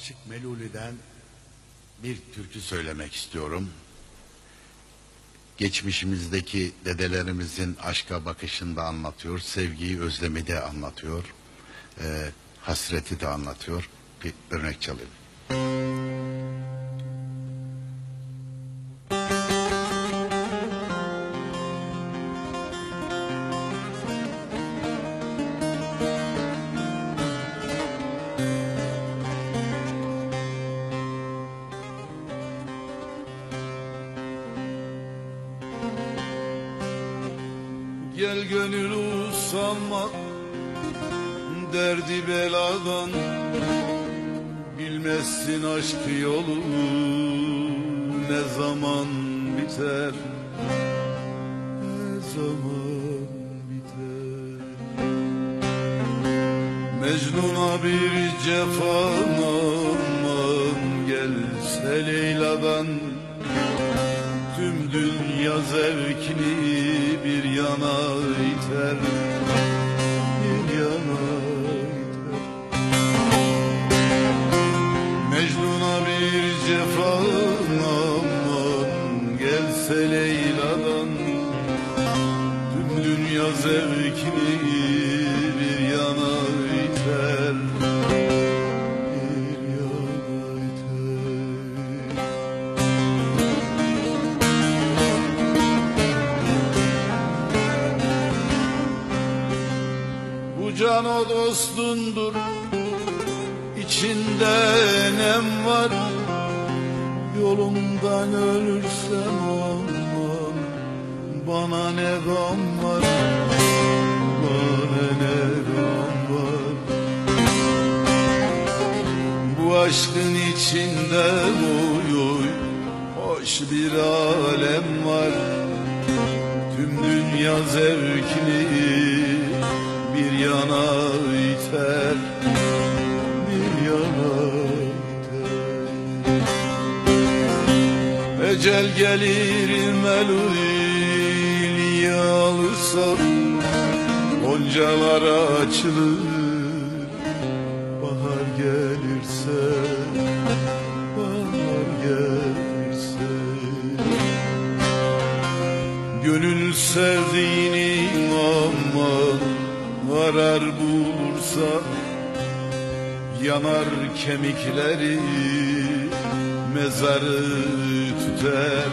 Aşık Meluli'den bir türkü söylemek istiyorum. Geçmişimizdeki dedelerimizin aşka bakışını da anlatıyor, sevgiyi, özlemi de anlatıyor, eee, hasreti de anlatıyor. Bir örnek çalayım. Gel gönül usanma Derdi beladan. Bilmezsin aşk yolu Ne zaman biter Ne zaman biter. Mecnun'a bir cefan aman Gelse Leyla'dan Tüm dünya zevkini bir yana iter. Bir yana iter. Mecnun'a bir cefa aman Gelse Leyla'dan Tüm dünya zevkini can o dostundur. İçinde nem var. Yolumdan ölürsem aman Bana ne gam var? Bana ne gam var? Bu aşkın içinde oy oy Hoş bir alem var. Tüm dünya zevkini bir yana iter Bir yana iter. Ecel gelir melul alırsa Goncalar açılır Bahar gelirse Bahar gelirse. Gönül sevdiğini aman arar bulursa Yanar kemikleri mezarı tüter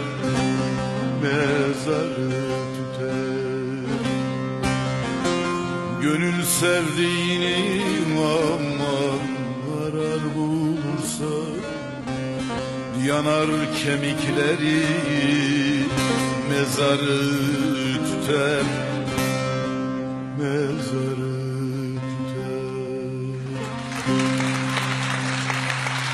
Mezarı tüter. Gönül sevdiğini aman arar bulursa Yanar kemikleri mezarı tüter Mezarı